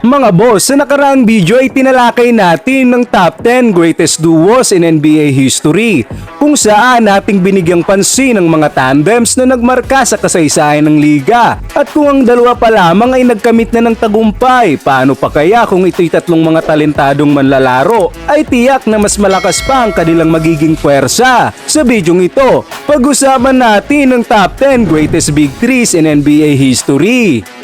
Mga boss, sa nakaraang video ay tinalakay natin ng top 10 greatest duos in NBA history kung saan nating binigyang pansin ang mga tandems na nagmarka sa kasaysayan ng liga. At kung ang dalawa pa lamang ay nagkamit na ng tagumpay, paano pa kaya kung ito'y tatlong mga talentadong manlalaro ay tiyak na mas malakas pa ang kanilang magiging puwersa. Sa bidyong ito, pag-usapan natin ang top 10 greatest big threes in NBA history.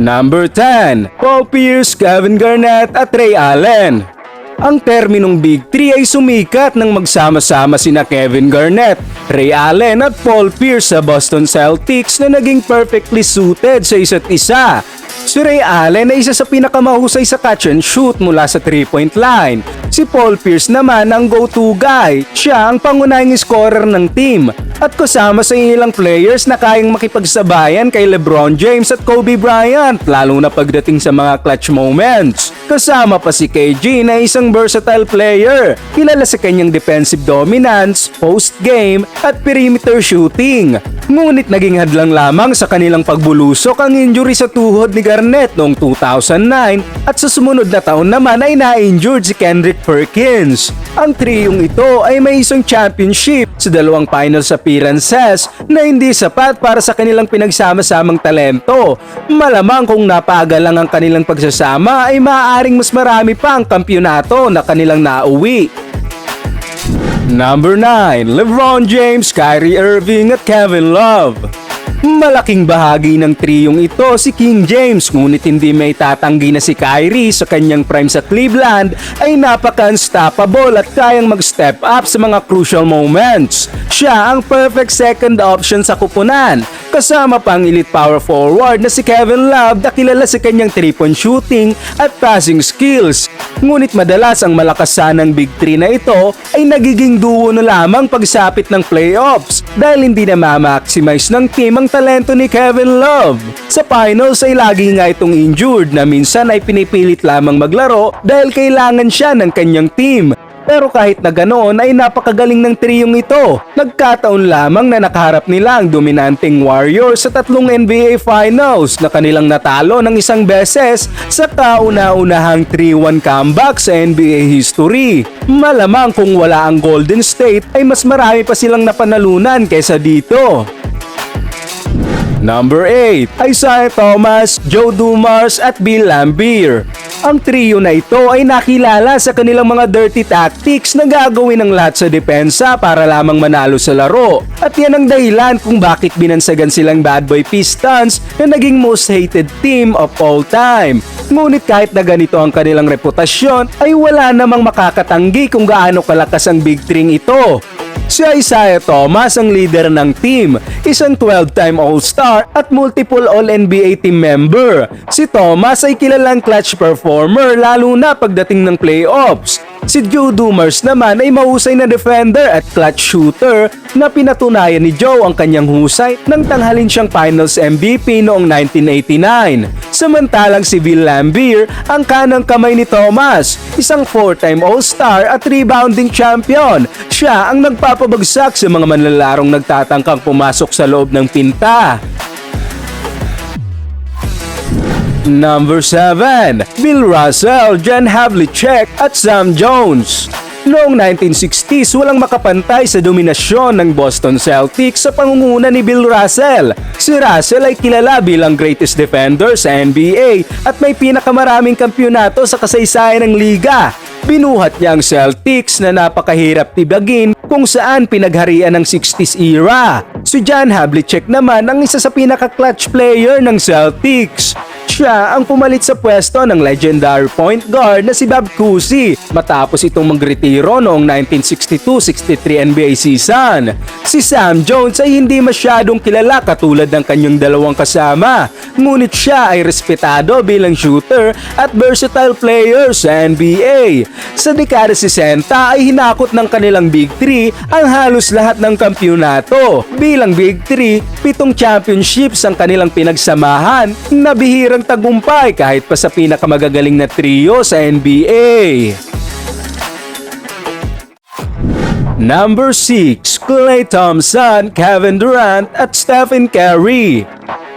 Number 10, Paul Pierce, Kevin Garnett at Ray Allen. Ang terminong Big 3 ay sumikat nang magsama-sama sina Kevin Garnett, Ray Allen at Paul Pierce sa Boston Celtics na naging perfectly suited sa isa't isa. Si Ray Allen ay isa sa pinakamahusay sa catch and shoot mula sa 3-point line. Si Paul Pierce naman ang go-to guy. Siya ang pangunahing scorer ng team at kasama sa ilang players na kayang makipagsabayan kay LeBron James at Kobe Bryant lalo na pagdating sa mga clutch moments. Kasama pa si KG na isang versatile player, kilala sa kanyang defensive dominance, post-game at perimeter shooting. Ngunit naging hadlang lamang sa kanilang pagbulusok ang injury sa tuhod ni Garnett noong 2009 at sa sumunod na taon naman ay na-injured si Kendrick Perkins. Ang triyong ito ay may isang championship sa dalawang finals appearances na hindi sapat para sa kanilang pinagsama-samang talento. Malamang kung napaga lang ang kanilang pagsasama ay maaaring mas marami pa ang kampyonato na kanilang nauwi. Number 9, LeBron James, Kyrie Irving at Kevin Love. Malaking bahagi ng triyong ito si King James ngunit hindi may tatanggi na si Kyrie sa kanyang prime sa Cleveland ay napaka-unstoppable at kayang mag-step up sa mga crucial moments. Siya ang perfect second option sa kupunan kasama pang elite power forward na si Kevin Love na kilala sa kanyang 3-point shooting at passing skills. Ngunit madalas ang malakas sanang big 3 na ito ay nagiging duo na lamang pagsapit ng playoffs dahil hindi na ma-maximize ng team ang talento ni Kevin Love. Sa finals ay lagi nga itong injured na minsan ay pinipilit lamang maglaro dahil kailangan siya ng kanyang team. Pero kahit na ganoon ay napakagaling ng triyong ito. Nagkataon lamang na nakaharap nila ang dominanteng Warriors sa tatlong NBA Finals na kanilang natalo ng isang beses sa kauna-unahang 3-1 comeback sa NBA history. Malamang kung wala ang Golden State ay mas marami pa silang napanalunan kaysa dito. Number 8, Isaiah Thomas, Joe Dumars at Bill Lambier. Ang trio na ito ay nakilala sa kanilang mga dirty tactics na gagawin ng lahat sa depensa para lamang manalo sa laro. At yan ang dahilan kung bakit binansagan silang Bad Boy Pistons na naging most hated team of all time. Ngunit kahit na ganito ang kanilang reputasyon ay wala namang makakatanggi kung gaano kalakas ang Big Three ito. Si Isaiah Thomas ang leader ng team, isang 12-time All-Star at multiple All-NBA team member. Si Thomas ay kilalang clutch performer lalo na pagdating ng playoffs. Si Joe Dumars naman ay mahusay na defender at clutch shooter na pinatunayan ni Joe ang kanyang husay nang tanghalin siyang Finals MVP noong 1989. Samantalang si Bill Lambier ang kanang kamay ni Thomas, isang four-time All-Star at rebounding champion. Siya ang nagpapabagsak sa mga manlalarong nagtatangkang pumasok sa loob ng pinta. Number 7, Bill Russell, John Havlicek at Sam Jones. Noong 1960s, walang makapantay sa dominasyon ng Boston Celtics sa pangunguna ni Bill Russell. Si Russell ay kilala bilang greatest defender sa NBA at may pinakamaraming kampyonato sa kasaysayan ng liga. Binuhat niya ang Celtics na napakahirap tibagin kung saan pinagharian ng 60s era. Si John Havlicek naman ang isa sa pinaka-clutch player ng Celtics. Siya ang pumalit sa pwesto ng legendary point guard na si Bob Cousy matapos itong magretiro noong 1962-63 NBA season. Si Sam Jones ay hindi masyadong kilala katulad ng kanyang dalawang kasama, ngunit siya ay respetado bilang shooter at versatile player sa NBA. Sa dekada 60 ay hinakot ng kanilang Big 3 ang halos lahat ng kampyonato. Bilang Big 3, pitong championships ang kanilang pinagsamahan na bihirang tagumpay kahit pa sa pinakamagagaling na trio sa NBA. Number 6, Klay Thompson, Kevin Durant at Stephen Curry.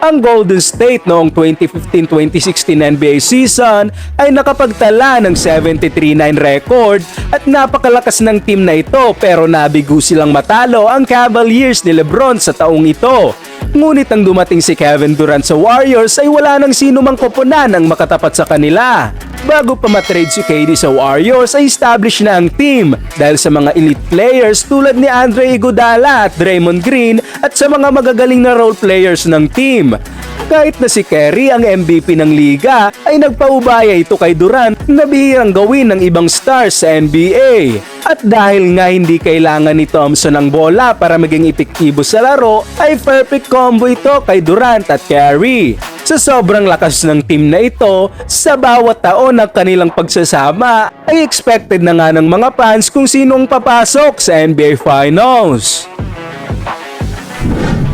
Ang Golden State noong 2015-2016 NBA season ay nakapagtala ng 73-9 record at napakalakas ng team na ito pero nabigo silang matalo ang Cavaliers ni Lebron sa taong ito. Ngunit ang dumating si Kevin Durant sa Warriors ay wala nang sino mang koponan ang makatapat sa kanila. Bago pa matrade si KD sa Warriors ay established na ang team dahil sa mga elite players tulad ni Andre Iguodala at Draymond Green at sa mga magagaling na role players ng team. Kahit na si Kerry ang MVP ng liga ay nagpaubaya ito kay Durant na bihirang gawin ng ibang stars sa NBA. At dahil nga hindi kailangan ni Thompson ang bola para maging epektibo sa laro ay perfect combo ito kay Durant at Kerry. Sa sobrang lakas ng team na ito, sa bawat taon ng kanilang pagsasama ay expected na nga ng mga fans kung sinong papasok sa NBA Finals.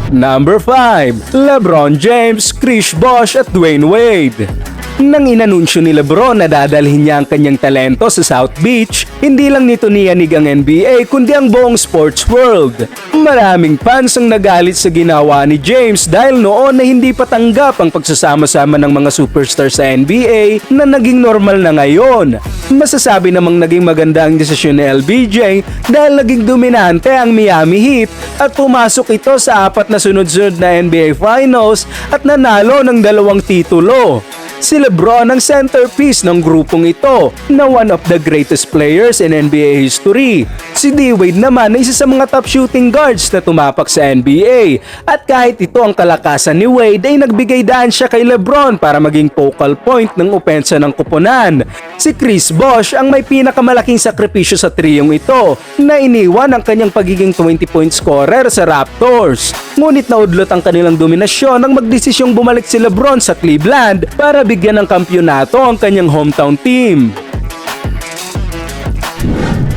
Number 5, LeBron James, Chris Bosh at Dwayne Wade. Nang inanunsyo ni Lebron na dadalhin niya ang kanyang talento sa South Beach, hindi lang nito niyanig ang NBA kundi ang buong sports world. Maraming fans ang nagalit sa ginawa ni James dahil noon na hindi pa tanggap ang pagsasama-sama ng mga superstar sa NBA na naging normal na ngayon. Masasabi namang naging maganda ang desisyon ni LBJ dahil naging dominante ang Miami Heat at pumasok ito sa apat na sunod-sunod na NBA Finals at nanalo ng dalawang titulo. Si Lebron ang centerpiece ng grupong ito na one of the greatest players in NBA history. Si D-Wade naman ay isa sa mga top shooting guards na tumapak sa NBA. At kahit ito ang kalakasan ni Wade ay nagbigay daan siya kay Lebron para maging focal point ng opensa ng kuponan. Si Chris Bosh ang may pinakamalaking sakripisyo sa triyong ito na iniwan ang kanyang pagiging 20-point scorer sa Raptors. Ngunit naudlot ang kanilang dominasyon nang magdesisyong bumalik si Lebron sa Cleveland para bigyan ng kampyonato ang kanyang hometown team.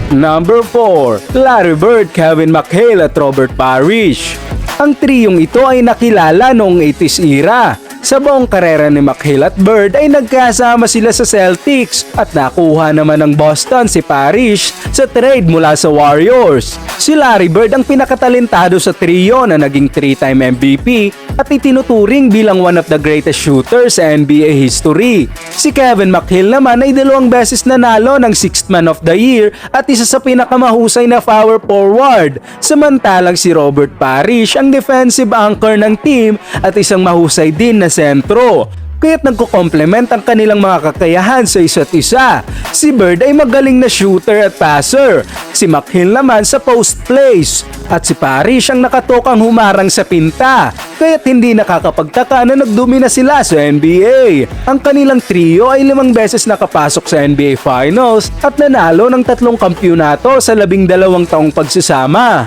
Number 4, Larry Bird, Kevin McHale at Robert Parrish. Ang triyong ito ay nakilala noong 80s era. Sa buong karera ni McHale at Bird ay nagkasama sila sa Celtics at nakuha naman ng Boston si Parrish sa trade mula sa Warriors. Si Larry Bird ang pinakatalentado sa trio na naging 3-time MVP at itinuturing bilang one of the greatest shooters sa NBA history. Si Kevin McHale naman ay dalawang beses nanalo ng Sixth Man of the Year at isa sa pinakamahusay na power forward. Samantalang si Robert Parrish ang defensive anchor ng team at isang mahusay din na sentro kaya't nagko-complement ang kanilang mga kakayahan sa isa't isa. Si Bird ay magaling na shooter at passer, si McHale naman sa post plays, at si Parrish ang nakatokang humarang sa pinta. Kaya't hindi nakakapagtaka na nagdumi na sila sa NBA. Ang kanilang trio ay limang beses nakapasok sa NBA Finals at nanalo ng tatlong kampyonato sa labing dalawang taong pagsasama.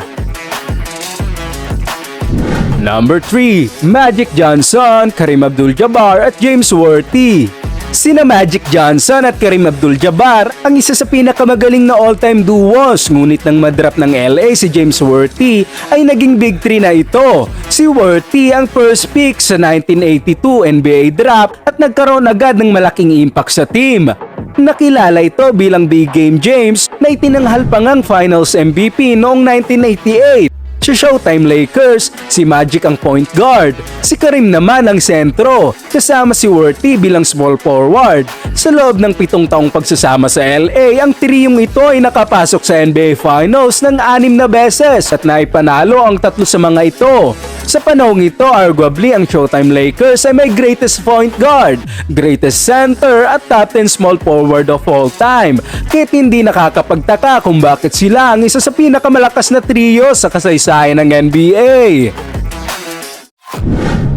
Number 3, Magic Johnson, Karim Abdul-Jabbar at James Worthy. Sina Magic Johnson at Karim Abdul-Jabbar ang isa sa pinakamagaling na all-time duos ngunit nang madrap ng LA si James Worthy ay naging big three na ito. Si Worthy ang first pick sa 1982 NBA draft at nagkaroon agad ng malaking impact sa team. Nakilala ito bilang Big Game James na itinanghal pa ngang Finals MVP noong 1988 sa Showtime Lakers, si Magic ang point guard. Si Karim naman ang sentro, kasama si Worthy bilang small forward. Sa loob ng pitong taong pagsasama sa LA, ang triyong ito ay nakapasok sa NBA Finals ng anim na beses at naipanalo ang tatlo sa mga ito. Sa panahong ito, arguably ang Showtime Lakers ay may greatest point guard, greatest center at top 10 small forward of all time. Kahit hindi nakakapagtaka kung bakit sila ang isa sa pinakamalakas na trio sa kasaysayan ng NBA.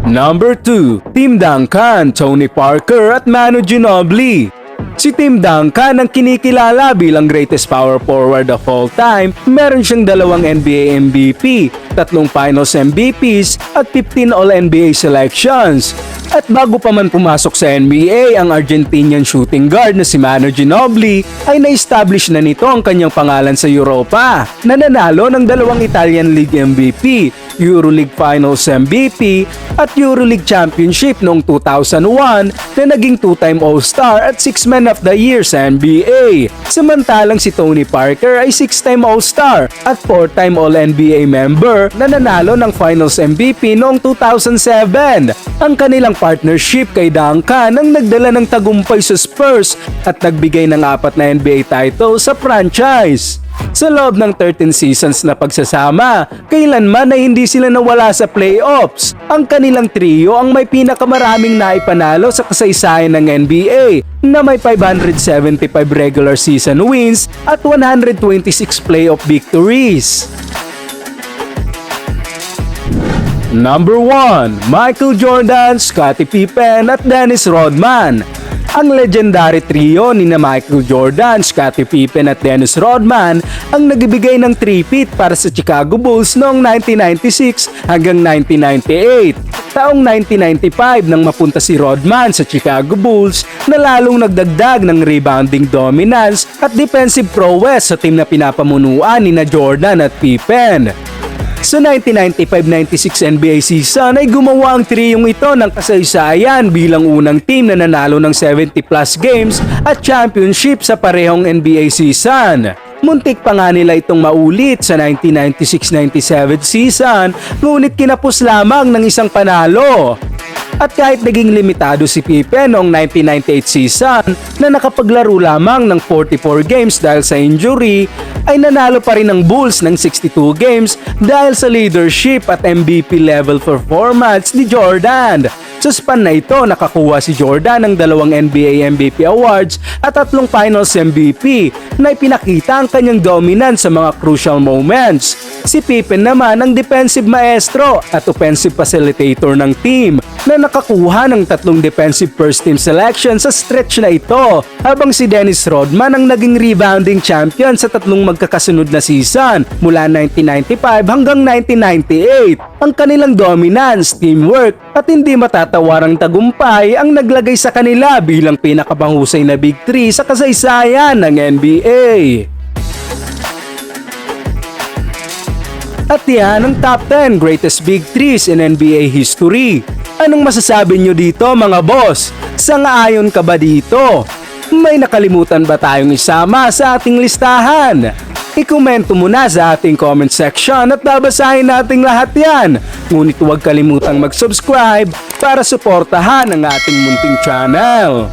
Number 2, Tim Duncan, Tony Parker at Manu Ginobili. Si Tim Duncan ang kinikilala bilang greatest power forward of all time. Meron siyang dalawang NBA MVP, tatlong Finals MVPs at 15 All-NBA selections. At bago pa man pumasok sa NBA, ang Argentinian shooting guard na si Manu Ginobili ay na-establish na nito ang kanyang pangalan sa Europa. Nananalo ng dalawang Italian League MVP, EuroLeague Finals MVP at EuroLeague Championship noong 2001 na naging two-time All-Star at Six Man of the Year sa NBA. Samantalang si Tony Parker ay six-time All-Star at four-time All-NBA member na nanalo ng Finals MVP noong 2007. Ang kanilang partnership kay Duncan ang nagdala ng tagumpay sa Spurs at nagbigay ng apat na NBA title sa franchise. Sa loob ng 13 seasons na pagsasama, kailanman ay hindi sila nawala sa playoffs. Ang kanilang trio ang may pinakamaraming naipanalo sa kasaysayan ng NBA na may 575 regular season wins at 126 playoff victories. Number 1, Michael Jordan, Scottie Pippen at Dennis Rodman. Ang legendary trio ni na Michael Jordan, Scottie Pippen at Dennis Rodman ang nagbibigay ng three-peat para sa Chicago Bulls noong 1996 hanggang 1998. Taong 1995 nang mapunta si Rodman sa Chicago Bulls na lalong nagdagdag ng rebounding dominance at defensive prowess sa team na pinapamunuan ni na Jordan at Pippen. Sa 1995-96 NBA season ay gumawa ang triyong ito ng kasaysayan bilang unang team na nanalo ng 70 plus games at championship sa parehong NBA season. Muntik pa nga nila itong maulit sa 1996-97 season ngunit kinapos lamang ng isang panalo. At kahit naging limitado si Pippen noong 1998 season na nakapaglaro lamang ng 44 games dahil sa injury, ay nanalo pa rin ng Bulls ng 62 games dahil sa leadership at MVP level performance ni Jordan. Sa span na ito, nakakuha si Jordan ng dalawang NBA MVP awards at tatlong Finals MVP na ipinakita ang kanyang dominance sa mga crucial moments. Si Pippen naman ang defensive maestro at offensive facilitator ng team na nakakuha ng tatlong defensive first team selection sa stretch na ito habang si Dennis Rodman ang naging rebounding champion sa tatlong magkakasunod na season mula 1995 hanggang 1998. Ang kanilang dominance, teamwork at hindi matatawarang tagumpay ang naglagay sa kanila bilang pinakamahusay na Big 3 sa kasaysayan ng NBA. At yan ang top 10 greatest big threes in NBA history. Anong masasabi nyo dito mga boss? Sangaayon ka ba dito? May nakalimutan ba tayong isama sa ating listahan? I-komento mo na sa ating comment section at babasahin nating lahat yan. Ngunit huwag kalimutang mag-subscribe para suportahan ang ating munting channel.